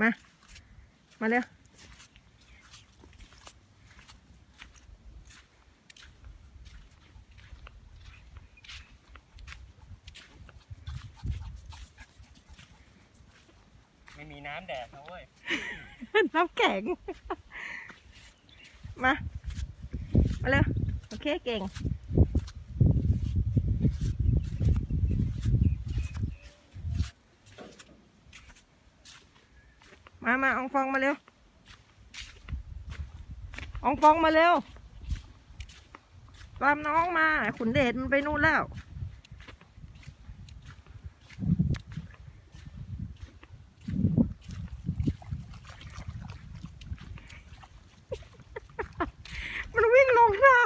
มา มาเร็วไม่มีน้ำแดดนะเว้ย น้ำแข็ง มา มาเร็ว โอเค เก่ง มามาองฟองมาเร็วองฟองมาเร็วตามน้องมา ขุนเดชมันไปนู่นแล้ว มันวิ่งลงน้ำแล้วอะ